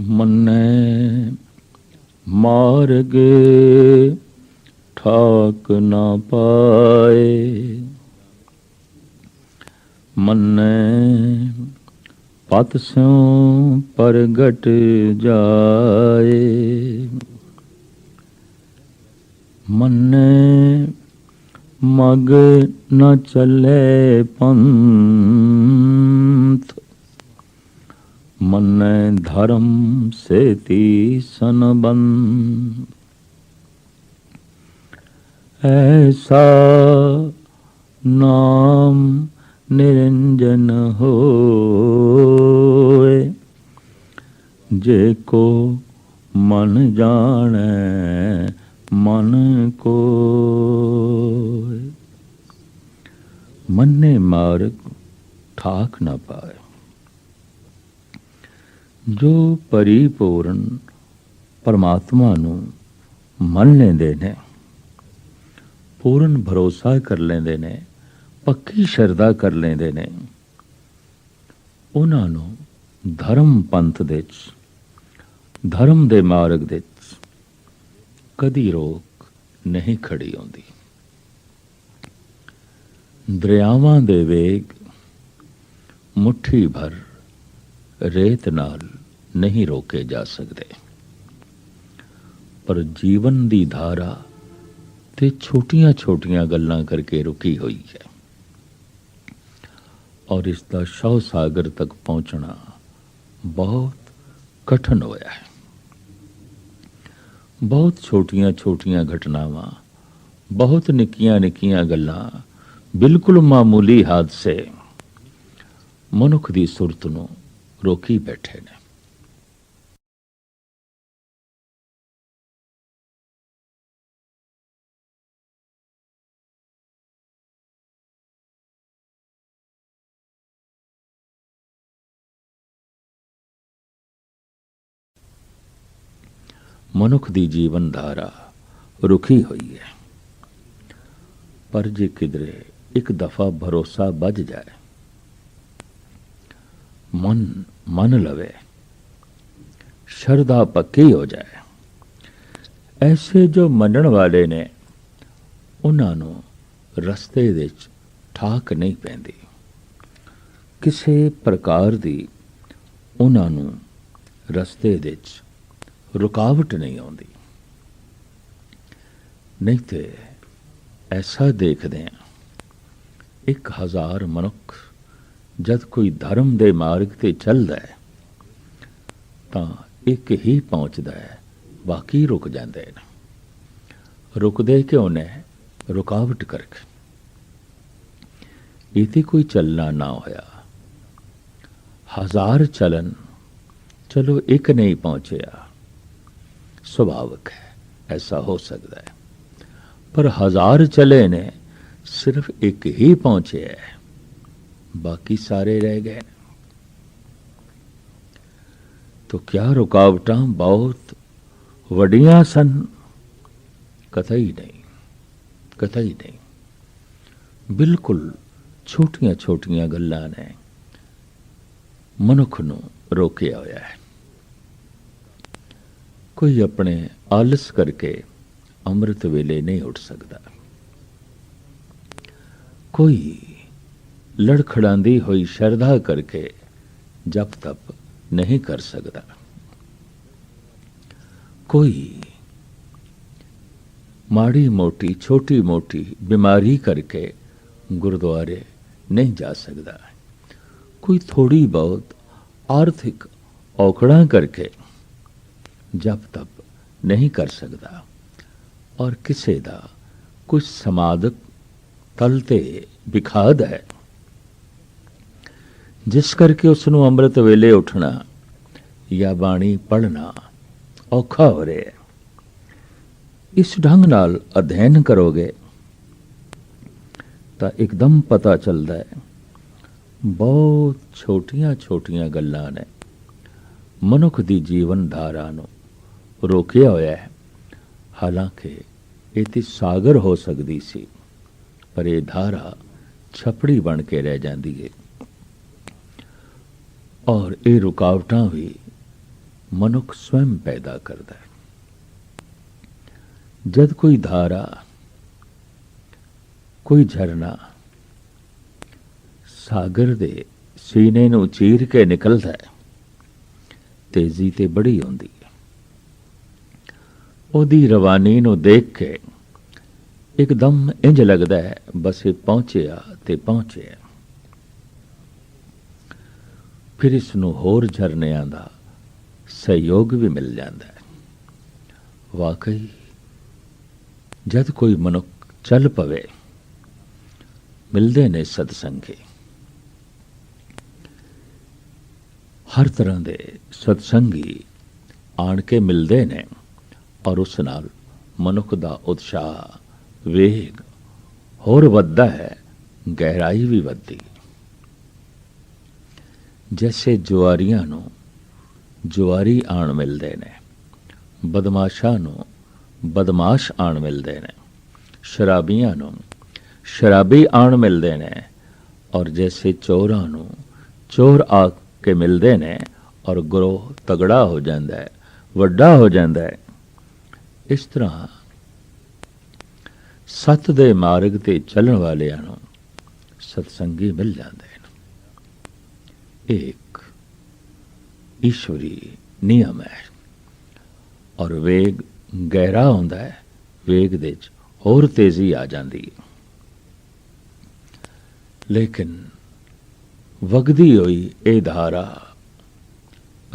ਮੰਨੈ। ਮਾਰਗ ਠਾਕ ਨਾ ਪਾਏ। ਮੰਨੈ। ਪਤ ਸਿਉ ਪ੍ਰਗਟ ਜਾਏ। ਮੰਨੈ। ਮਗ ਨ ਚੱਲੇ ਪੰਥ। ਮੰਨੈ ਧਰਮ ਸੇਤੀ ਸੰਬੰਧ ਐਸਾ ਨਾਮ ਨਿਰੰਜਨ ਹੋਏ, ਜੇ ਕੋ ਮਨ ਜਾਣੈ, ਮਨ ਕੋਇ। ਮੰਨੇ ਮਾਰਗ ਠਾਕ ਨਾ ਪਾਏ। ਜੋ ਪਰਿਪੂਰਨ ਪਰਮਾਤਮਾ ਨੂੰ ਮੰਨ ਲੈਂਦੇ ਨੇ, ਪੂਰਨ ਭਰੋਸਾ ਕਰ ਲੈਂਦੇ ਨੇ, ਪੱਕੀ ਸ਼ਰਧਾ ਕਰ ਲੈਂਦੇ ਨੇ, ਉਹਨਾਂ ਨੂੰ ਧਰਮ ਪੰਥ ਦੇ ਚ ਧਰਮ ਦੇ ਮਾਰਗ ਦੇ ਚ ਕਦੀ ਰੋਕ ਨਹੀਂ ਖੜੀ ਆਉਂਦੀ ਦਰਿਆਵਾਂ ਦੇ ਵੇਗ ਮੁਠੀ ਭਰ ਰੇਤ ਨਾਲ ਨਹੀਂ ਰੋਕੇ ਜਾ ਸਕਦੇ। ਪਰ ਜੀਵਨ ਦੀ ਧਾਰਾ ਤੇ ਛੋਟੀਆਂ-ਛੋਟੀਆਂ ਗੱਲਾਂ ਕਰਕੇ ਰੁਕੀ ਹੋਈ ਹੈ। ਔਰ ਇਸ ਦਾ ਸ਼ੌ ਸਾਗਰ ਤੱਕ ਪਹੁੰਚਣਾ ਬਹੁਤ ਕਠਨ ਹੋਇਆ ਹੈ। ਬਹੁਤ ਛੋਟੀਆਂ-ਛੋਟੀਆਂ ਘਟਨਾਵਾਂ, ਬਹੁਤ ਨਿੱਕੀਆਂ-ਨਿੱਕੀਆਂ ਗੱਲਾਂ ਬਿਲਕੁਲ ਮਾਮੂਲੀ ਹਾਦਸੇ ਮਨੁੱਖ ਦੀ ਸੁਰਤ ਨੂੰ ਰੋਕੀ ਬੈਠੇ ਨੇ। ਮਨੁੱਖ ਦੀ ਜੀਵਨ ਧਾਰਾ ਰੁਕੀ ਹੋਈ ਹੈ। ਪਰ ਜੇ ਕਿਧਰੇ ਇੱਕ ਦਫਾ ਭਰੋਸਾ ਵੱਜ ਜਾਏ ਮਨ, ਮੰਨ ਲਵੇ। ਸ਼ਰਧਾ ਪੱਕੀ ਹੋ ਜਾਏ। ਐਸੇ ਜੋ ਮੰਨਣ ਵਾਲੇ ਨੇ, ਉਹਨਾਂ ਨੂੰ ਰਸਤੇ ਵਿੱਚ ਠਾਕ ਨਹੀਂ ਪੈਂਦੀ। ਕਿਸੇ ਪ੍ਰਕਾਰ ਦੀ ਉਹਨਾਂ ਨੂੰ ਰਸਤੇ ਵਿੱਚ ਰੁਕਾਵਟ ਨਹੀਂ ਆਉਂਦੀ। ਨਹੀਂ ਤੇ ਐਸਾ ਦੇਖਦੇ ਹਾਂ, ਇੱਕ ਹਜ਼ਾਰ ਮਨੁੱਖ ਜਦ ਕੋਈ ਧਰਮ ਦੇ ਮਾਰਗ ਤੇ ਚੱਲਦਾ ਹੈ, ਤਾਂ ਇੱਕ ਹੀ ਪਹੁੰਚਦਾ ਹੈ, ਬਾਕੀ ਰੁਕ ਜਾਂਦੇ ਨੇ। ਰੁਕਦੇ ਕਿਉਂ ਨੇ? ਰੁਕਾਵਟ ਕਰਕੇ। ਇਹ ਕੋਈ ਚੱਲਣਾ ਨਾ ਹੋਇਆ। ਹਜ਼ਾਰ ਚਲਨ ਚਲੋ ਇੱਕ ਨਹੀਂ ਪਹੁੰਚਿਆ। ਸੁਭਾਵਕ ਹੈ, ਐਸਾ ਹੋ ਸਕਦਾ ਹੈ। ਪਰ ਹਜ਼ਾਰ ਚਲੇ ਨੇ, ਸਿਰਫ ਇੱਕ ਹੀ ਪਹੁੰਚਿਆ ਹੈ। ਬਾਕੀ ਸਾਰੇ ਰਹਿ ਗਏ। ਤੋ ਕਿਆ ਰੁਕਾਵਟਾਂ? ਬਹੁਤ ਵੱਡੀਆਂ ਸਨ। ਕਥਈ ਨਹੀਂ ਕਥਈ ਨਹੀਂ। ਬਿਲਕੁਲ ਛੋਟੀਆਂ ਛੋਟੀਆਂ ਗੱਲਾਂ ਨੇ। ਮਨੁੱਖ ਨੂੰ ਰੋਕਿਆ ਹੋਇਆ ਹੈ। ਕੋਈ ਆਪਣੇ ਆਲਸ ਕਰਕੇ ਅੰਮ੍ਰਿਤ ਵੇਲੇ ਨਹੀਂ ਉੱਠ ਸਕਦਾ। ਕੋਈ ਲੜਖੜਾਂਦੀ ਹੋਈ ਸ਼ਰਧਾ ਕਰਕੇ ਜਪ ਤਪ ਨਹੀਂ ਕਰ ਸਕਦਾ। ਕੋਈ ਮਾੜੀ ਮੋਟੀ, ਛੋਟੀ ਮੋਟੀ ਬਿਮਾਰੀ ਕਰਕੇ ਗੁਰਦੁਆਰੇ ਨਹੀਂ ਜਾ ਸਕਦਾ। ਕੋਈ ਥੋੜੀ ਬਹੁਤ ਆਰਥਿਕ ਔਕੜਾਂ ਕਰਕੇ ਜਪ ਤਪ ਨਹੀਂ ਕਰ ਸਕਦਾ ਔਰ ਕਿਸੇ ਦਾ ਕੁਝ ਸਮਾਦਕ ਤਲ ਤੇ ਵਿਖਾਦ ਹੈ ਜਿਸ ਕਰਕੇ ਉਸ ਨੂੰ ਅੰਮ੍ਰਿਤ ਵੇਲੇ ਉੱਠਣਾ ਜਾਂ ਬਾਣੀ ਪੜ੍ਹਨਾ ਔਖਾ ਹੋ ਰਿਹਾ ਹੈ। ਇਸ ਢੰਗ ਨਾਲ ਅਧਿਐਨ ਕਰੋਗੇ ਤਾਂ ਇੱਕਦਮ ਪਤਾ ਚੱਲਦਾ ਹੈ, ਬਹੁਤ ਛੋਟੀਆਂ ਛੋਟੀਆਂ ਗੱਲਾਂ ਨੇ। ਮਨੁੱਖ ਦੀ ਜੀਵਨ ਧਾਰਾ ਨੂੰ ਰੋਕਿਆ ਹੋਇਆ ਹੈ। ਹਾਲਾਂਕਿ ਇਹ ਤੇ ਸਾਗਰ ਹੋ ਸਕਦੀ ਸੀ, ਪਰ ਇਹ ਧਾਰਾ ਛਪੜੀ ਬਣ ਕੇ ਰਹਿ ਜਾਂਦੀ ਹੈ। ਔਰ ਇਹ ਰੁਕਾਵਟਾਂ ਵੀ ਮਨੁੱਖ ਸਵੈਮ ਪੈਦਾ ਕਰਦਾ ਹੈ। ਜਦ ਕੋਈ ਧਾਰਾ, ਕੋਈ ਝਰਨਾ ਸਾਗਰ ਦੇ ਸੀਨੇ ਨੂੰ ਚੀਰ ਕੇ ਨਿਕਲਦਾ ਹੈ, ਤੇਜ਼ੀ ਤੇ ਬੜੀ ਹੁੰਦੀ ਹੈ। ਉਹਦੀ ਰਵਾਨੀ ਨੂੰ ਦੇਖ ਕੇ ਇੱਕਦਮ ਇੰਜ ਲੱਗਦਾ ਹੈ, ਬਸ ਇਹ ਪਹੁੰਚਿਆ ਤੇ ਪਹੁੰਚਿਆ। ਫਿਰ ਇਸ ਨੂੰ ਹੋਰ ਝਰਨਿਆਂ ਦਾ ਸਹਿਯੋਗ ਵੀ ਮਿਲ ਜਾਂਦਾ ਹੈ। ਵਾਕਈ, ਜਦ ਕੋਈ ਮਨੁੱਖ ਚੱਲ ਪਵੇ, ਮਿਲਦੇ ਨੇ ਸਤਸੰਗੀ। ਹਰ ਤਰ੍ਹਾਂ ਦੇ ਸਤਸੰਗੀ ਆਣ ਕੇ ਮਿਲਦੇ ਨੇ ਔਰ ਉਸ ਨਾਲ ਮਨੁੱਖ ਦਾ ਉਤਸ਼ਾਹ, ਵੇਗ ਹੋਰ ਵੱਧਦਾ ਹੈ, ਗਹਿਰਾਈ ਵੀ ਵੱਧਦੀ। ਜੈਸੇ ਜੁਆਰੀਆਂ ਨੂੰ ਜੁਆਰੀ ਆਣ ਮਿਲਦੇ ਨੇ, ਬਦਮਾਸ਼ਾਂ ਨੂੰ ਬਦਮਾਸ਼ ਆਣ ਮਿਲਦੇ ਨੇ, ਸ਼ਰਾਬੀਆਂ ਨੂੰ ਸ਼ਰਾਬੀ ਆਣ ਮਿਲਦੇ ਨੇ ਔਰ ਜੈਸੇ ਚੋਰਾਂ ਨੂੰ ਚੋਰ ਆ ਕੇ ਮਿਲਦੇ ਨੇ ਔਰ ਗਰੋਹ ਤਗੜਾ ਹੋ ਜਾਂਦਾ ਹੈ, ਵੱਡਾ ਹੋ ਜਾਂਦਾ ਹੈ। ਇਸ ਤਰ੍ਹਾਂ ਸਤ ਦੇ ਮਾਰਗ ਤੇ ਚੱਲਣ ਵਾਲਿਆਂ ਨੂੰ ਸਤਸੰਗੀ ਮਿਲ ਜਾਂਦੇ। ਨੇ ਈਸ਼ਵਰੀ ਨਿਯਮ ਹੈ ਔਰ ਵੇਗ ਗਹਿਰਾ ਹੁੰਦਾ ਹੈ ਵੇਗ ਦੇ ਚ ਹੋਰ ਤੇਜ਼ੀ ਆ ਜਾਂਦੀ ਹੈ ਲੇਕਿਨ ਵਗਦੀ ਹੋਈ ਇਹ ਧਾਰਾ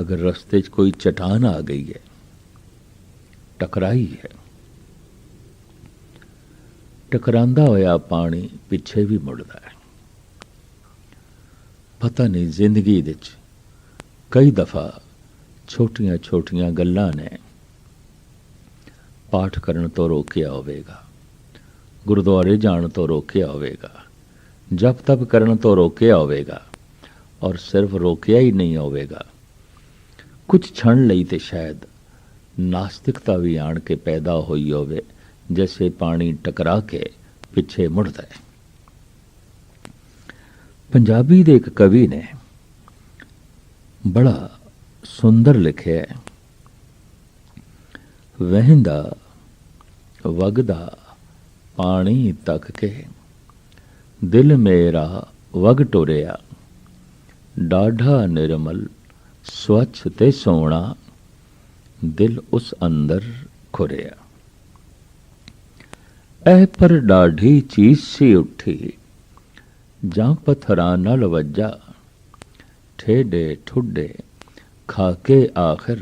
ਅਗਰ ਰਸਤੇ 'ਚ ਕੋਈ ਚਟਾਨ ਆ ਗਈ ਹੈ ਟਕਰਾਈ ਹੈ ਟਕਰਾਂਦਾ ਹੋਇਆ ਪਾਣੀ ਪਿੱਛੇ ਵੀ ਮੁੜਦਾ ਹੈ ਪਤਾ ਨਹੀਂ ਜ਼ਿੰਦਗੀ ਵਿੱਚ ਕਈ ਦਫਾ ਛੋਟੀਆਂ ਛੋਟੀਆਂ ਗੱਲਾਂ ਨੇ ਪਾਠ ਕਰਨ ਤੋਂ ਰੋਕਿਆ ਹੋਵੇਗਾ, ਗੁਰਦੁਆਰੇ ਜਾਣ ਤੋਂ ਰੋਕਿਆ ਹੋਵੇਗਾ, ਜਪ ਤਪ ਕਰਨ ਤੋਂ ਰੋਕਿਆ ਹੋਵੇਗਾ ਔਰ ਸਿਰਫ ਰੋਕਿਆ ਹੀ ਨਹੀਂ ਹੋਵੇਗਾ। ਕੁਝ ਛਣ ਲਈ ਤੇ ਸ਼ਾਇਦ ਨਾਸਤਿਕਤਾ ਵੀ ਆਣ ਕੇ ਪੈਦਾ ਹੋਈ ਹੋਵੇ, ਜੈਸੇ ਪਾਣੀ ਟਕਰਾ ਕੇ ਪਿੱਛੇ ਮੁੜਦਾ ਹੈ। ਪੰਜਾਬੀ ਦੇ ਇੱਕ ਕਵੀ ਨੇ ਬੜਾ ਸੁੰਦਰ ਲਿਖਿਆ ਹੈ। ਵਹਿੰਦਾ, ਵਗਦਾ ਪਾਣੀ ਤੱਕ ਕੇ, ਦਿਲ ਮੇਰਾ ਵਗ ਟੁਰਿਆ, ਡਾਢਾ ਨਿਰਮਲ ਸਵੱਛ ਤੇ ਸੋਹਣਾ, ਦਿਲ ਉਸ ਅੰਦਰ ਖੁਰਿਆ। ਐ ਪਰ ਡਾਢੀ ਚੀਜ਼ ਸੀ ਉੱਠੀ ਜਾਂ ਪਥਰਾਂ ਨਾਲ ਵੱਜਾ। ਠੇਡੇ ਠੁੱਡੇ ਖਾ ਕੇ ਆਖਰ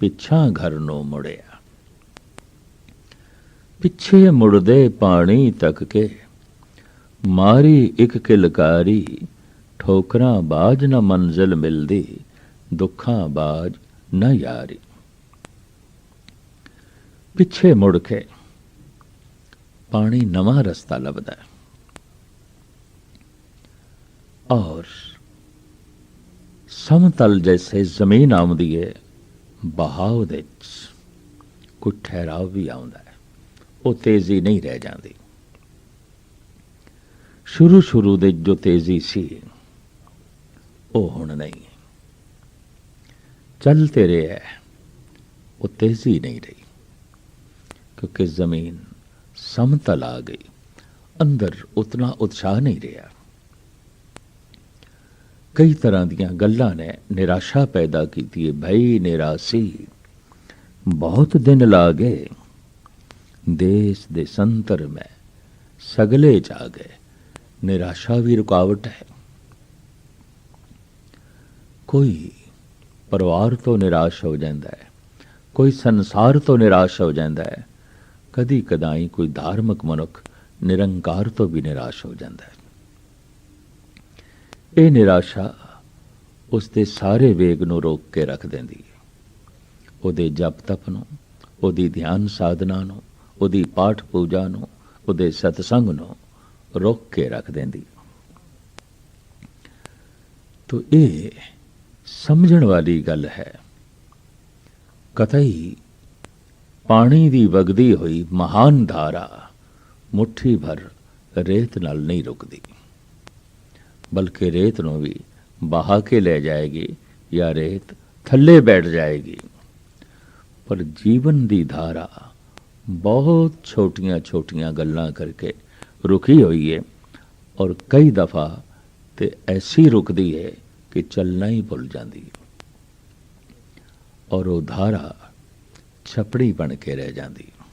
ਪਿੱਛਾ ਘਰ ਨੂੰ ਮੁੜਿਆ। ਪਿੱਛੇ ਮੁੜਦੇ ਪਾਣੀ ਤੱਕ ਕੇ ਮਾਰੀ ਇੱਕ ਕਿਲਕਾਰੀ, ਠੋਕਰਾਂ ਬਾਜ ਨਾ ਮੰਜ਼ਿਲ ਮਿਲਦੀ, ਦੁੱਖਾਂ ਬਾਜ ਨਾ ਯਾਰੀ। ਪਿੱਛੇ ਮੁੜ ਕੇ ਪਾਣੀ ਨਵਾਂ ਰਸਤਾ ਲੱਭਦਾ। ਹੈ ਔਰ ਸਮਤਲ ਜੈਸੇ ਜ਼ਮੀਨ ਆਉਂਦੀ ਹੈ ਬਹਾਵ ਦੇ ਵਿੱਚ ਕੋਈ ਠਹਿਰਾਵ ਵੀ ਆਉਂਦਾ ਹੈ, ਉਹ ਤੇਜ਼ੀ ਨਹੀਂ ਰਹਿ ਜਾਂਦੀ। ਸ਼ੁਰੂ ਸ਼ੁਰੂ ਦੇ ਜੋ ਤੇਜ਼ੀ ਸੀ, ਉਹ ਹੁਣ ਨਹੀਂ ਚੱਲ ਤੇ ਰਿਹਾ ਉਹ ਤੇਜ਼ੀ ਨਹੀਂ ਰਹੀ, ਕਿਉਂਕਿ ਜ਼ਮੀਨ ਸਮਤਲ ਆ ਗਈ, ਅੰਦਰ ਉਤਨਾ ਉਤਸ਼ਾਹ ਨਹੀਂ ਰਿਹਾ। ਕਈ ਤਰ੍ਹਾਂ ਦੀਆਂ ਗੱਲਾਂ ਨੇ ਨਿਰਾਸ਼ਾ ਪੈਦਾ ਕੀਤੀ ਹੈ ਭਈ ਨਿਰਾਸੀ ਬਹੁਤ ਦਿਨ ਲਾ ਗਏ ਦੇਸ਼ ਦੇ ਸੰਤਰ ਮੈਂ ਸਗਲੇ ਜਾ ਗਏ ਨਿਰਾਸ਼ਾ ਵੀ ਰੁਕਾਵਟ ਹੈ ਕੋਈ ਪਰਿਵਾਰ ਤੋਂ ਨਿਰਾਸ਼ ਹੋ ਜਾਂਦਾ ਹੈ ਕੋਈ ਸੰਸਾਰ ਤੋਂ ਨਿਰਾਸ਼ ਹੋ ਜਾਂਦਾ ਹੈ ਕਦੀ ਕਦਾਈ ਕੋਈ ਧਾਰਮਿਕ ਮਨੁੱਖ ਨਿਰੰਕਾਰ ਤੋਂ ਵੀ ਨਿਰਾਸ਼ ਹੋ ਜਾਂਦਾ ਹੈ ਇਹ ਨਿਰਾਸ਼ਾ ਉਸ ਦੇ ਸਾਰੇ ਵੇਗ ਨੂੰ ਰੋਕ ਕੇ ਰੱਖ ਦਿੰਦੀ ਹੈ। ਉਹਦੇ ਜਪ ਤਪ ਨੂੰ, ਉਹਦੀ ਧਿਆਨ ਸਾਧਨਾ ਨੂੰ, ਉਹਦੀ ਪਾਠ ਪੂਜਾ ਨੂੰ, ਉਹਦੇ ਸਤਸੰਗ ਨੂੰ ਰੋਕ ਕੇ ਰੱਖ ਦਿੰਦੀ ਤੋ ਇਹ ਸਮਝਣ ਵਾਲੀ ਗੱਲ ਹੈ, ਕਤਈ ਪਾਣੀ ਦੀ ਵਗਦੀ ਹੋਈ ਮਹਾਨ ਧਾਰਾ ਮੁਠੀ ਭਰ ਰੇਤ ਨਾਲ ਨਹੀਂ ਰੁਕਦੀ। ਬਲਕਿ ਰੇਤ ਨੂੰ ਵੀ ਬਹਾ ਕੇ ਲੈ ਜਾਏਗੀ ਜਾਂ ਰੇਤ ਥੱਲੇ ਬੈਠ ਜਾਏਗੀ। ਪਰ ਜੀਵਨ ਦੀ ਧਾਰਾ ਬਹੁਤ ਛੋਟੀਆਂ-ਛੋਟੀਆਂ ਗੱਲਾਂ ਕਰਕੇ ਰੁਕੀ ਹੋਈ ਹੈ ਔਰ ਕਈ ਦਫਾ ਤੇ ਐਸੀ ਰੁਕਦੀ ਹੈ ਕਿ ਚੱਲਣਾ ਹੀ ਭੁੱਲ ਜਾਂਦੀ ਹੈ ਔਰ ਉਹ ਧਾਰਾ ਛਪੜੀ ਬਣ ਕੇ ਰਹਿ ਜਾਂਦੀ ਹੈ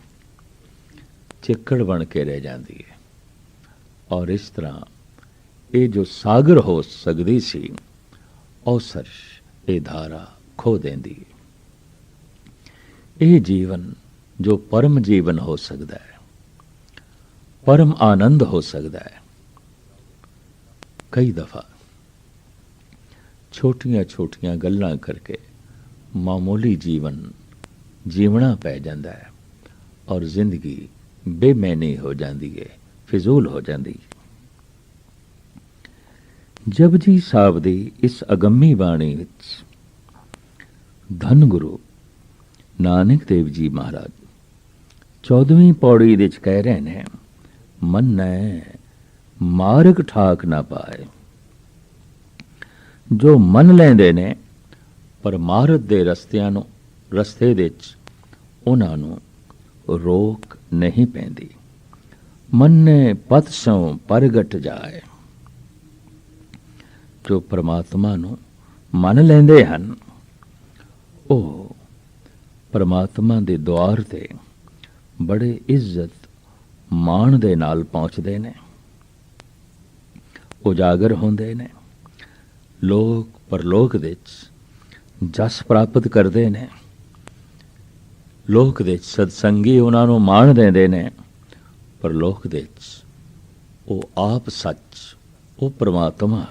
ਚਿੱਕੜ ਬਣ ਕੇ ਰਹਿ ਜਾਂਦੀ ਹੈ ਔਰ ਇਸ ਤਰ੍ਹਾਂ ਇਹ ਜੋ ਸਾਗਰ ਹੋ ਸਕਦੀ ਸੀ, ਔਸਰ ਇਹ ਧਾਰਾ ਖੋ ਦਿੰਦੀ। ਇਹ ਜੀਵਨ ਜੋ ਪਰਮ ਜੀਵਨ ਹੋ ਸਕਦਾ ਹੈ, ਪਰਮ ਆਨੰਦ ਹੋ ਸਕਦਾ ਹੈ। ਕਈ ਦਫਾ ਛੋਟੀਆਂ ਛੋਟੀਆਂ ਗੱਲਾਂ ਕਰਕੇ ਮਾਮੂਲੀ ਜੀਵਨ ਜੀਵਣਾ ਪੈ ਜਾਂਦਾ ਹੈ ਔਰ ਜ਼ਿੰਦਗੀ ਬੇਮੈਨੀ ਹੋ ਜਾਂਦੀ ਹੈ, ਫਿਜ਼ੂਲ ਹੋ ਜਾਂਦੀ ਹੈ। ਜਪਜੀ ਸਾਹਿਬ ਦੀ ਇਸ ਅਗੰਮੀ ਬਾਣੀ ਵਿੱਚ ਧੰਨ ਗੁਰੂ ਨਾਨਕ ਦੇਵ ਜੀ ਮਹਾਰਾਜ 14ਵੀਂ ਪੌੜੀ ਵਿੱਚ ਕਹਿ ਰਹੇ ਨੇ, ਮਨ ਨੇ ਮਾਰਗ ਠਾਕ ਨਾ ਪਾਏ। ਜੋ ਮੰਨ ਲੈਂਦੇ ਨੇ ਪਰਮਾਰਥ ਦੇ ਰਸਤਿਆਂ ਨੂੰ, ਰਸਤੇ ਵਿੱਚ ਉਹਨਾਂ ਨੂੰ ਰੋਕ ਨਹੀਂ ਪੈਂਦੀ। ਮੰਨੇ ਪਤ ਸੋਂ ਪਰਗਟ ਜਾਏ। ਜੋ ਪ੍ਰਮਾਤਮਾ ਨੂੰ ਮੰਨ ਲੈਂਦੇ ਹਨ, ਉਹ ਪ੍ਰਮਾਤਮਾ ਦੇ ਦੁਆਰ ਤੇ ਬੜੇ ਇੱਜ਼ਤ ਮਾਣ ਦੇ ਨਾਲ ਪਹੁੰਚਦੇ ਨੇ, ਉਜਾਗਰ ਹੁੰਦੇ ਨੇ, ਲੋਕ ਪਰਲੋਕ ਵਿੱਚ ਜਸ ਪ੍ਰਾਪਤ ਕਰਦੇ ਨੇ, ਲੋਕ ਦੇ ਸਤਸੰਗੀ ਉਹਨਾਂ ਨੂੰ ਮਾਣ ਦਿੰਦੇ ਨੇ ਪਰ ਲੋਕ ਦੇ ਵਿੱਚ ਉਹ ਆਪ ਸੱਚ, ਉਹ ਪ੍ਰਮਾਤਮਾ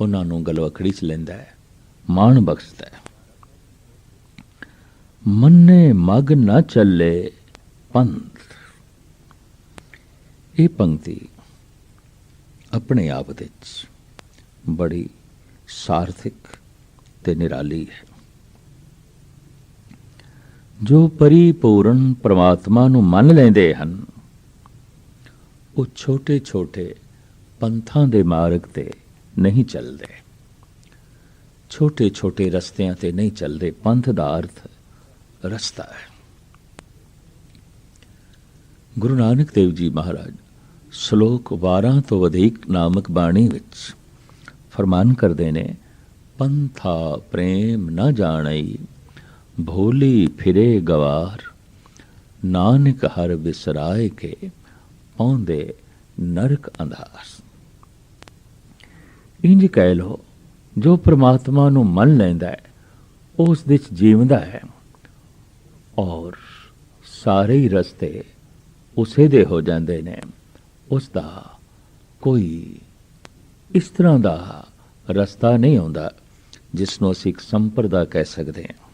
ਉਹਨਾਂ ਨੂੰ ਗਲਵਕੜੀ ਚ ਲੈਂਦਾ ਹੈ, ਮਾਣ ਬਖਸ਼ਦਾ ਹੈ। ਮੰਨੇ ਮਗ ਨਾ ਚੱਲੇ ਪੰਥ। ਇਹ ਪੰਕਤੀ ਆਪਣੇ ਆਪ ਵਿੱਚ ਬੜੀ ਸਾਰਥਿਕ ਤੇ ਨਿਰਾਲੀ ਹੈ। ਜੋ ਪਰਿਪੂਰਨ ਪ੍ਰਮਾਤਮਾ ਨੂੰ ਮੰਨ ਲੈਂਦੇ ਹਨ, ਉਹ ਛੋਟੇ-ਛੋਟੇ ਪੰਥਾਂ ਦੇ ਮਾਰਗ ਤੇ ਨਹੀਂ ਚੱਲਦੇ। ਛੋਟੇ-ਛੋਟੇ ਰਸਤਿਆਂ ਤੇ ਨਹੀਂ ਚੱਲਦੇ, ਪੰਥ ਦਾ ਅਰਥ ਰਸਤਾ ਹੈ। ਗੁਰੂ ਨਾਨਕ ਦੇਵ ਜੀ ਮਹਾਰਾਜ, ਸ਼ਲੋਕ 12 ਤੋਂ ਵਧੇਕ ਨਾਮਕ ਬਾਣੀ ਵਿੱਚ ਫਰਮਾਨ ਕਰਦੇ ਨੇ, ਪੰਥਾ ਪ੍ਰੇਮ ਨਾ ਜਾਣਈ, ਭੋਲੀ ਫਿਰੇ ਗਵਾਰ, ਨਾਨਕ ਹਰ ਵਿਸਰਾਏ ਕੇ ਪੌਂਦੇ ਨਰਕ ਅੰਧਾਰ। ਇੰਜ ਕਹਿ ਲੋ ਜੋ ਪ੍ਰਮਾਤਮਾ ਨੂੰ ਮੰਨ ਲੈਂਦਾ ਹੈ, ਉਸ ਵਿੱਚ ਜੀਵਦਾ ਹੈ। ਔਰ ਸਾਰੇ ਹੀ ਰਸਤੇ ਉਸੇ ਦੇ ਹੋ ਜਾਂਦੇ ਨੇ। ਉਸ ਦਾ ਕੋਈ ਇਸ ਤਰ੍ਹਾਂ ਦਾ ਰਸਤਾ ਨਹੀਂ ਹੁੰਦਾ ਜਿਸ ਨੂੰ ਅਸੀਂ ਇੱਕ ਸੰਪਰਦਾ ਕਹਿ ਸਕਦੇ ਹਾਂ।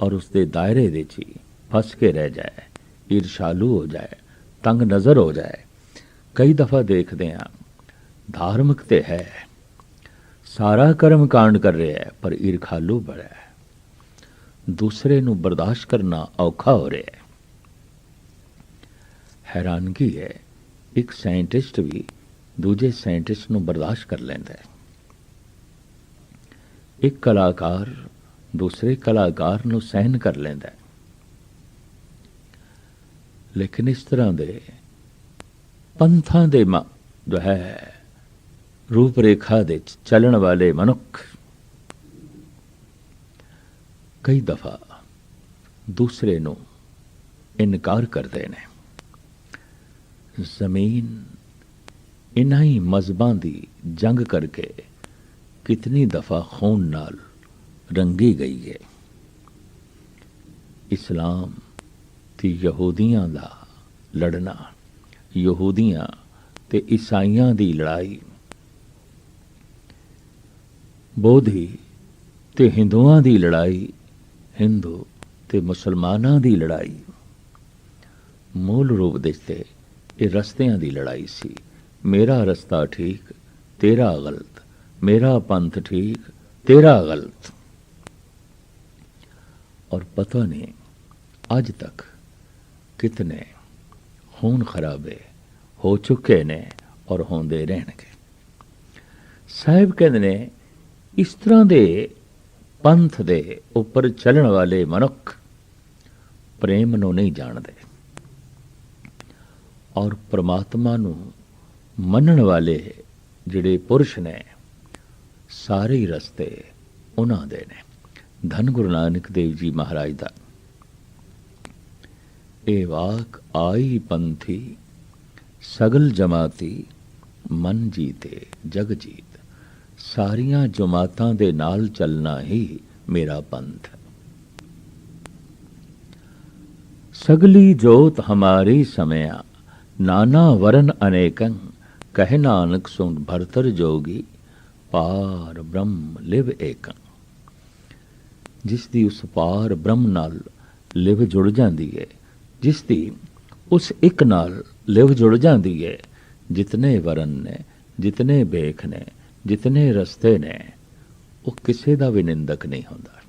ਔਰ ਉਸ ਦੇ ਦਾਇਰੇ ਵਿੱਚ ਹੀ ਫਸ ਕੇ ਰਹਿ ਜਾਏ, ਈਰਸ਼ਾਲੂ ਹੋ ਜਾਏ, ਤੰਗ ਨਜ਼ਰ ਹੋ ਜਾਏ। ਕਈ ਦਫਾ ਦੇਖਦੇ ਹਾਂ ਧਾਰਮਿਕ ਤੇ ਹੈ। ਸਾਰਾ ਕਰਮ ਕਾਂਡ ਕਰ ਰਿਹਾ ਹੈ, ਪਰ ਈਰਖਾਲੂ ਬੜਾ ਹੈ। ਦੂਸਰੇ ਨੂੰ ਬਰਦਾਸ਼ਤ ਕਰਨਾ ਔਖਾ ਹੋ ਰਿਹਾ ਹੈ। ਹੈਰਾਨਗੀ ਹੈ, ਇੱਕ ਸਾਇੰਟਿਸਟ ਵੀ ਦੂਜੇ ਸਾਇੰਟਿਸਟ ਨੂੰ ਬਰਦਾਸ਼ਤ ਕਰ ਲੈਂਦਾ ਹੈ। ਇੱਕ ਕਲਾਕਾਰ ਦੂਸਰੇ ਕਲਾਕਾਰ ਨੂੰ ਸਹਿਨ ਕਰ ਲੈਂਦਾ ਹੈ। ਲੇਕਿਨ ਇਸ ਤਰ੍ਹਾਂ ਦੇ ਪੰਥਾਂ ਦੇ ਜੋ ਹੈ ਰੂਪ ਰੇਖਾ ਦੇ ਚੱਲਣ ਵਾਲੇ ਮਨੁੱਖ। ਕਈ ਦਫਾ ਦੂਸਰੇ ਨੂੰ ਇਨਕਾਰ ਕਰਦੇ ਨੇ। ਜ਼ਮੀਨ ਇਨ੍ਹਾਂ ਹੀ ਮਜ਼ਬਾਂ ਦੀ ਜੰਗ ਕਰਕੇ ਕਿਤਨੀ ਦਫਾ ਖੂਨ ਨਾਲ ਰੰਗੀ ਗਈ ਹੈ ਇਸਲਾਮ ਤੇ ਯਹੂਦੀਆਂ ਦਾ ਲੜਨਾ, ਯਹੂਦੀਆਂ ਤੇ ਈਸਾਈਆਂ ਦੀ ਲੜਾਈ ਬੋਧੀ ਤੇ ਹਿੰਦੂਆਂ ਦੀ ਲੜਾਈ, ਹਿੰਦੂ ਤੇ ਮੁਸਲਮਾਨਾਂ ਦੀ ਲੜਾਈ। ਮੂਲ ਰੂਪ ਦੇ ਤੇ ਇਹ ਰਸਤਿਆਂ ਦੀ ਲੜਾਈ ਸੀ। ਮੇਰਾ ਰਸਤਾ ਠੀਕ, ਤੇਰਾ ਗਲਤ। ਮੇਰਾ ਪੰਥ ਠੀਕ, ਤੇਰਾ ਗਲਤ। ਔਰ ਪਤਾ ਨਹੀਂ, ਅੱਜ ਤੱਕ ਕਿਤਨੇ ਖੂਨ ਖਰਾਬੇ ਹੋ ਚੁੱਕੇ ਨੇ ਔਰ ਹੁੰਦੇ ਰਹਿਣਗੇ। ਸਾਹਿਬ ਕਹਿੰਦੇ ਨੇ ਇਸ ਤਰ੍ਹਾਂ ਦੇ ਪੰਥ ਦੇ ਉੱਪਰ ਚੱਲਣ ਵਾਲੇ ਮਨੁੱਖ ਪ੍ਰੇਮ ਨੂੰ ਨਹੀਂ ਜਾਣਦੇ ਔਰ ਪ੍ਰਮਾਤਮਾ ਨੂੰ ਮੰਨਣ ਵਾਲੇ ਜਿਹੜੇ ਪੁਰਸ਼ ਨੇ, ਸਾਰੇ ਹੀ ਰਸਤੇ ਉਹਨਾਂ ਦੇ ਨੇ। ਧੰਨ ਗੁਰੂ ਨਾਨਕ ਦੇਵ ਜੀ ਮਹਾਰਾਜ ਦਾ। ਇਹ ਵਾਕ ਆਈ ਪੰਥੀ ਸਗਲ ਜਮਾਤੀ ਮਨ ਜੀਤੇ ਜਗ ਜੀਤੇ। ਸਾਰੀਆਂ ਜਮਾਤਾਂ ਦੇ ਨਾਲ ਚੱਲਣਾ ਹੀ ਮੇਰਾ ਪੰਥ ਹੈ। ਸਗਲੀ ਜੋਤ ਹਮਾਰੀ ਸਮਿਆ, ਨਾਨਾ ਵਰਨ ਅਨੇਕੰ, ਕਹਿ ਨਾਨਕ ਸੁਣ ਭਰਤਰ ਜੋਗੀ, ਪਾਰ ਬ੍ਰਹਮ ਲਿਵ ਏਕੰ। ਜਿਸ ਦੀ ਉਸ ਪਾਰ ਬ੍ਰਹਮ ਨਾਲ ਲਿਵ ਜੁੜ ਜਾਂਦੀ ਹੈ ਜਿਸ ਦੀ ਉਸ ਇੱਕ ਨਾਲ ਲਿਵ ਜੁੜ ਜਾਂਦੀ ਹੈ ਜਿਤਨੇ ਵਰਨ ਨੇ, ਜਿਤਨੇ ਬੇਖ ਨੇ ਜਿਤਨੇ ਰਸਤੇ ਨੇ, ਉਹ ਕਿਸੇ ਦਾ ਵੀ ਨਿੰਦਕ ਨਹੀਂ ਹੁੰਦਾ।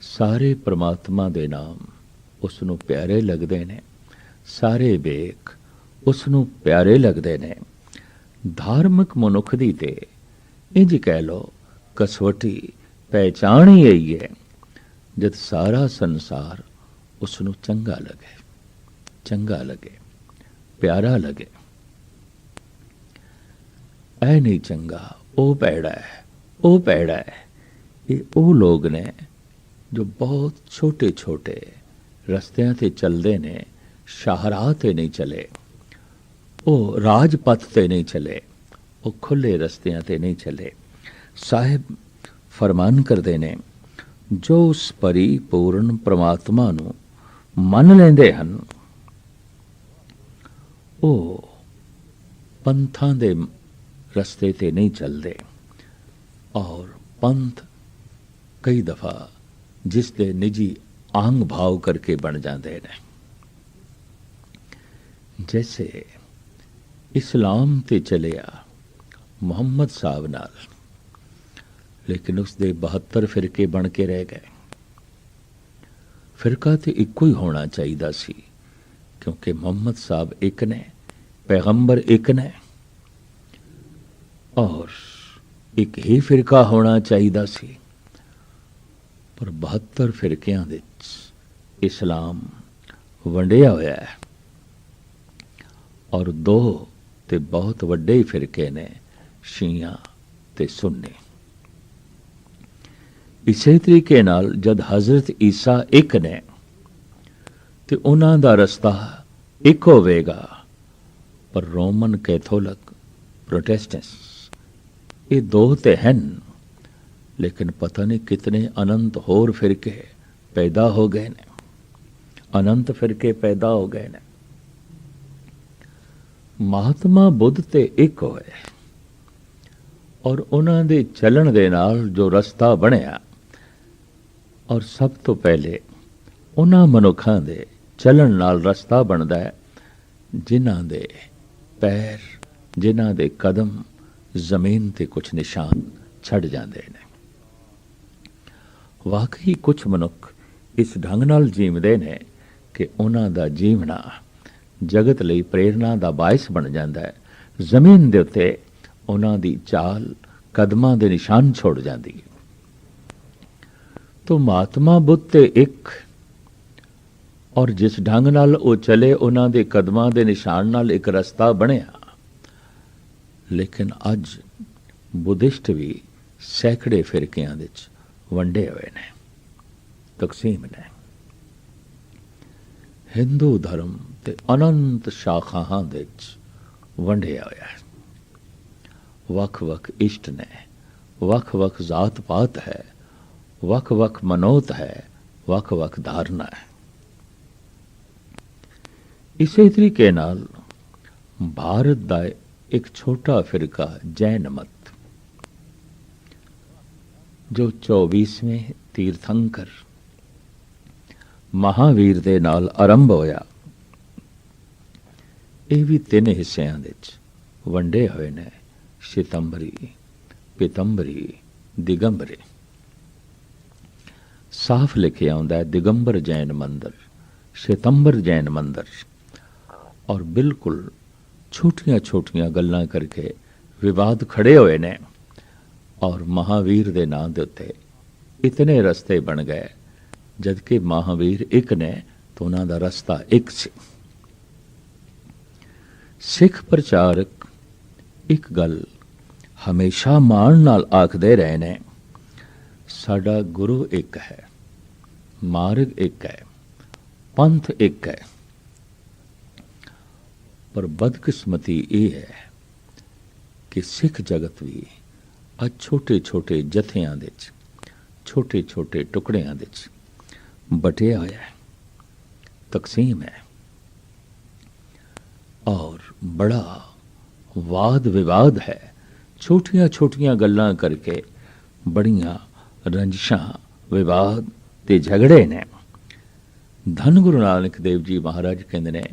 ਸਾਰੇ ਪ੍ਰਮਾਤਮਾ ਦੇ ਨਾਮ ਉਸ ਨੂੰ ਪਿਆਰੇ ਲੱਗਦੇ ਨੇ। ਸਾਰੇ ਵੇਖ ਉਸ ਨੂੰ ਪਿਆਰੇ ਲੱਗਦੇ ਨੇ। ਧਾਰਮਿਕ ਮਨੁੱਖ ਦੀ ਤੇ ਇੰਜ ਕਹਿ ਲੋ ਕਸਵਟੀ ਪਹਿਚਾਣ ਹੀ ਇਹੀ ਹੈ, ਜਦ ਸਾਰਾ ਸੰਸਾਰ ਉਸ ਨੂੰ ਚੰਗਾ ਲੱਗੇ ਚੰਗਾ ਲੱਗੇ, ਪਿਆਰਾ ਲੱਗੇ। ਇਹ ਨਹੀਂ ਚੰਗਾ, ਉਹ ਪੈੜਾ ਹੈ ਉਹ ਪੈੜਾ ਹੈ ਇਹ ਉਹ ਲੋਕ ਨੇ ਜੋ ਬਹੁਤ ਛੋਟੇ ਛੋਟੇ ਰਸਤਿਆਂ ਤੇ ਚੱਲਦੇ ਨੇ, ਸ਼ਾਹਰਾਹ ਤੇ ਨਹੀਂ ਚਲੇ, ਉਹ ਰਾਜਪਥ ਤੇ ਨਹੀਂ ਚਲੇ, ਉਹ ਖੁੱਲੇ ਰਸਤਿਆਂ ਤੇ ਨਹੀਂ ਚਲੇ। ਸਾਹਿਬ ਫਰਮਾਨ ਕਰਦੇ ਨੇ, ਜੋ ਉਸ ਪਰਿਪੂਰਨ ਪ੍ਰਮਾਤਮਾ ਨੂੰ ਮੰਨ ਲੈਂਦੇ ਹਨ, ਉਹ ਪੰਥਾਂ ਦੇ ਰਸਤੇ ਤੇ ਨਹੀਂ ਚੱਲਦੇ। ਔਰ ਪੰਥ ਕਈ ਦਫਾ ਜਿਸ ਦੇ ਨਿੱਜੀ ਆਂਗ ਭਾਵ ਕਰਕੇ ਬਣ ਜਾਂਦੇ ਨੇ। ਜੈਸੇ ਇਸਲਾਮ ਤੇ ਚਲਿਆ ਮੁਹੰਮਦ ਸਾਹਿਬ ਨਾਲ, ਲੇਕਿਨ ਉਸ ਦੇ 72 ਫਿਰਕੇ ਬਣ ਕੇ ਰਹਿ ਗਏ। ਫਿਰਕਾ ਤੇ ਇੱਕੋ ਹੀ ਹੋਣਾ ਚਾਹੀਦਾ ਸੀ, ਕਿਉਂਕਿ ਮੁਹੰਮਦ ਸਾਹਿਬ ਇੱਕ ਨੇ, ਪੈਗੰਬਰ ਇੱਕ ਨੇ। ਔਰ ਇੱਕ ਹੀ ਫਿਰਕਾ ਹੋਣਾ ਚਾਹੀਦਾ ਸੀ। ਪਰ 72 ਫਿਰਕਿਆਂ ਦੇ ਵਿੱਚ ਇਸਲਾਮ ਵੰਡਿਆ ਹੋਇਆ ਹੈ। ਔਰ ਦੋ ਤੇ ਬਹੁਤ ਵੱਡੇ ਹੀ ਫਿਰਕੇ ਨੇ, ਸ਼ੀਆ ਤੇ ਸੁੰਨੀ। ਇਸੇ ਤਰੀਕੇ ਨਾਲ ਜਦ ਹਜ਼ਰਤ ਈਸਾ ਇੱਕ ਨੇ ਤੇ ਉਹਨਾਂ ਦਾ ਰਸਤਾ ਇੱਕ ਹੋਵੇਗਾ, ਪਰ ਰੋਮਨ ਕੈਥੋਲਿਕ ਪ੍ਰੋਟੈਸਟੈਂਟਸ ਇਹ ਦੋ ਤੇ ਹਨ। ਲੇਕਿਨ ਪਤਾ ਨਹੀਂ ਕਿਤਨੇ ਅਨੰਤ ਹੋਰ ਫਿਰਕੇ ਪੈਦਾ ਹੋ ਗਏ ਨੇ। ਅਨੰਤ ਫਿਰਕੇ ਪੈਦਾ ਹੋ ਗਏ ਨੇ। ਮਹਾਤਮਾ ਬੁੱਧ ਤੇ ਇੱਕ ਹੋਏ। ਔਰ ਉਹਨਾਂ ਦੇ ਚੱਲਣ ਦੇ ਨਾਲ ਜੋ ਰਸਤਾ ਬਣਿਆ, ਔਰ ਸਭ ਤੋਂ ਪਹਿਲੇ ਉਹਨਾਂ ਮਨੁੱਖਾਂ ਦੇ ਚੱਲਣ ਨਾਲ ਰਸਤਾ ਬਣਦਾ ਹੈ, ਜਿਨ੍ਹਾਂ ਦੇ ਪੈਰ, ਜਿਨ੍ਹਾਂ ਦੇ ਕਦਮ ਜ਼ਮੀਨ ਤੇ ਕੁਝ ਨਿਸ਼ਾਨ ਛੱਡ ਜਾਂਦੇ ਨੇ। ਵਾਕਈ ਕੁਝ ਮਨੁੱਖ ਇਸ ਢੰਗ ਨਾਲ ਜੀਵਦੇ ਨੇ ਕਿ ਉਹਨਾਂ ਦਾ ਜੀਵਣਾ ਜਗਤ ਲਈ ਪ੍ਰੇਰਣਾ ਦਾ ਬਾਇਸ ਬਣ ਜਾਂਦਾ ਹੈ। ਜ਼ਮੀਨ ਦੇ ਉੱਤੇ ਉਹਨਾਂ ਦੀ ਚਾਲ ਕਦਮਾਂ ਦੇ ਨਿਸ਼ਾਨ ਛੋੜ ਜਾਂਦੀ ਹੈ। ਤੋ ਮਹਾਤਮਾ ਬੁੱਧ ਤੇ ਇੱਕ ਔਰ ਜਿਸ ਢੰਗ ਨਾਲ ਉਹ ਚਲੇ, ਉਹਨਾਂ ਦੇ ਕਦਮਾਂ ਦੇ ਨਿਸ਼ਾਨ ਨਾਲ ਇੱਕ ਰਸਤਾ ਬਣਿਆ। ਲੇਕਿਨ ਅੱਜ ਬੁੱਧਿਸਟ ਵੀ ਸੈਂਕੜੇ ਫਿਰਕਿਆਂ ਵਿੱਚ ਵੰਡੇ ਹੋਏ ਨੇ, ਤਕਸੀਮ ਨੇ। ਹਿੰਦੂ ਧਰਮ ਤੇ ਅਨੰਤ ਸ਼ਾਖਾਵਾਂ ਵਿੱਚ ਵੰਡਿਆ ਹੋਇਆ ਹੈ। ਵੱਖ-ਵੱਖ ਇਸ਼ਟ ਨੇ, ਵੱਖ-ਵੱਖ ਜ਼ਾਤ ਪਾਤ ਹੈ, ਵੱਖ-ਵੱਖ ਮਨੋਤ ਹੈ, ਵੱਖ-ਵੱਖ ਧਾਰਨਾ ਹੈ। ਇਸੇ ਤਰੀਕੇ ਨਾਲ ਭਾਰਤ ਦਾ ਇੱਕ ਛੋਟਾ ਫਿਰਕਾ ਜੈਨ ਮਤ ਜੋ 24ਵੇਂ ਤੀਰਥੰਕਰ ਮਹਾਵੀਰ ਦੇ ਨਾਲ ਆਰੰਭ ਹੋਇਆ ਇਹ ਵੀ ਤਿੰਨ ਹਿੱਸਿਆਂ ਵਿੱਚ ਵੰਡੇ ਹੋਏ ਨੇ ਸ਼ਿਤੰਬਰੀ ਪਿਤੰਬਰੀ ਦਿਗੰਬਰੀ ਸਾਫ਼ ਲਿਖਿਆ ਹੁੰਦਾ ਹੈ ਦਿਗੰਬਰ ਜੈਨ ਮੰਦਰ ਸ਼ਿਤੰਬਰ ਜੈਨ ਮੰਦਰ ਔਰ ਬਿਲਕੁਲ ਛੋਟੀਆਂ ਛੋਟੀਆਂ ਗੱਲਾਂ ਕਰਕੇ ਵਿਵਾਦ ਖੜੇ ਹੋਏ ਨੇ ਔਰ ਮਹਾਵੀਰ ਦੇ ਨਾਂ ਦੇ ਉੱਤੇ ਇਤਨੇ ਰਸਤੇ ਬਣ ਗਏ ਜਦ ਕਿ ਮਹਾਵੀਰ ਇੱਕ ਨੇ ਤਾਂ ਉਹਨਾਂ ਦਾ ਰਸਤਾ ਇੱਕ ਸੀ। ਸਿੱਖ ਪ੍ਰਚਾਰਕ ਇੱਕ ਗੱਲ ਹਮੇਸ਼ਾ ਮਾਣ ਨਾਲ ਆਖਦੇ ਰਹੇ ਨੇ, ਸਾਡਾ ਗੁਰੂ ਇੱਕ ਹੈ, ਮਾਰਗ ਇੱਕ ਹੈ, ਪੰਥ ਇੱਕ ਹੈ। ਪਰ ਬਦਕਿਸਮਤੀ ਇਹ ਹੈ ਕਿ ਸਿੱਖ ਜਗਤ ਵੀ ਆ ਛੋਟੇ ਛੋਟੇ ਜਥਿਆਂ ਦੇ ਚ ਛੋਟੇ ਛੋਟੇ ਟੁਕੜਿਆਂ ਦੇ ਵਿੱਚ ਬਟਿਆ ਹੋਇਆ ਹੈ, ਤਕਸੀਮ ਹੈ ਔਰ ਬੜਾ ਵਾਦ ਵਿਵਾਦ ਹੈ ਛੋਟੀਆਂ ਛੋਟੀਆਂ ਗੱਲਾਂ ਕਰਕੇ ਬੜੀਆਂ ਰੰਜਿਸ਼ਾਂ, ਵਿਵਾਦ ਤੇ ਝਗੜੇ ਨੇ। ਧੰਨ ਗੁਰੂ ਨਾਨਕ ਦੇਵ ਜੀ ਮਹਾਰਾਜ ਕਹਿੰਦੇ ਨੇ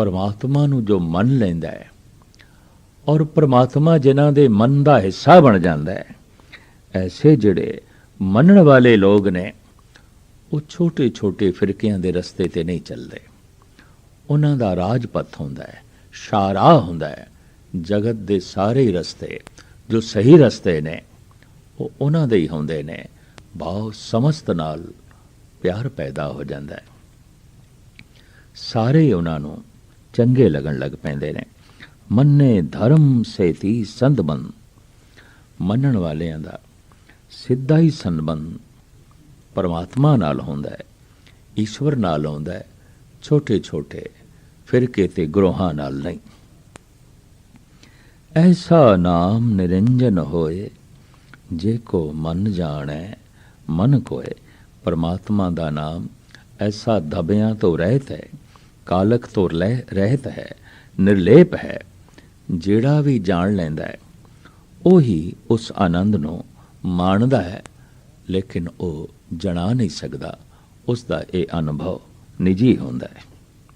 ਪਰਮਾਤਮਾ ਨੂੰ ਜੋ ਮੰਨ ਲੈਂਦਾ ਹੈ ਔਰ ਪਰਮਾਤਮਾ ਜਿਨ੍ਹਾਂ ਦੇ ਮਨ ਦਾ ਹਿੱਸਾ ਬਣ ਜਾਂਦਾ ਹੈ, ਐਸੇ ਜਿਹੜੇ ਮੰਨਣ ਵਾਲੇ ਲੋਕ ਨੇ, ਉਹ ਛੋਟੇ ਛੋਟੇ ਫਿਰਕਿਆਂ ਦੇ ਰਸਤੇ ਤੇ ਨਹੀਂ ਚੱਲਦੇ। ਉਹਨਾਂ ਦਾ ਰਾਜਪਥ ਹੁੰਦਾ ਹੈ, ਸ਼ਾਹਰਾਹ ਹੁੰਦਾ ਹੈ, ਜਗਤ ਦੇ ਸਾਰੇ ਰਸਤੇ, ਜੋ ਸਹੀ ਰਸਤੇ ਨੇ, ਉਹ ਉਹਨਾਂ ਦੇ ਹੀ ਹੁੰਦੇ ਨੇ। ਭਾਵ ਸਮਸਤ ਨਾਲ ਪਿਆਰ ਪੈਦਾ ਹੋ ਜਾਂਦਾ ਹੈ। ਸਾਰੇ ਉਹਨਾਂ ਨੂੰ ਚੰਗੇ ਲੱਗਣ ਲੱਗ ਪੈਂਦੇ ਨੇ। ਮੰਨੇ ਧਰਮ ਸੇਤੀ ਸੰਦਬੰਦ ਮੰਨਣ ਵਾਲਿਆਂ ਦਾ ਸਿੱਧਾ ਹੀ ਸੰਬੰਧ ਪਰਮਾਤਮਾ ਨਾਲ ਹੁੰਦਾ ਹੈ, ਈਸ਼ਵਰ ਨਾਲ ਹੁੰਦਾ ਹੈ ਛੋਟੇ ਛੋਟੇ ਫਿਰਕੇ ਤੇ ਗਰੋਹਾਂ ਨਾਲ ਨਹੀਂ। ਐਸਾ ਨਾਮ ਨਿਰੰਜਨ ਹੋਏ, ਜੇ ਕੋ ਮਨ ਜਾਣੈ, ਮਨ ਕੋਏ, ਪਰਮਾਤਮਾ ਦਾ ਨਾਮ ਐਸਾ ਦਬਿਆਂ ਤੋਂ ਰਹਿਤ ਹੈ। ਕਾਲਕ ਤੋਂ ਲੈ ਰਹਿਤ ਹੈ, ਨਿਰਲੇਪ ਹੈ, ਜਿਹੜਾ ਵੀ ਜਾਣ ਲੈਂਦਾ ਹੈ, ਉਹੀ ਉਸ ਆਨੰਦ ਨੂੰ ਮਾਣਦਾ ਹੈ, ਲੇਕਿਨ ਉਹ ਜਣਾ ਨਹੀਂ ਸਕਦਾ ਉਸ ਦਾ ਇਹ ਅਨੁਭਵ ਨਿੱਜੀ ਹੁੰਦਾ ਹੈ।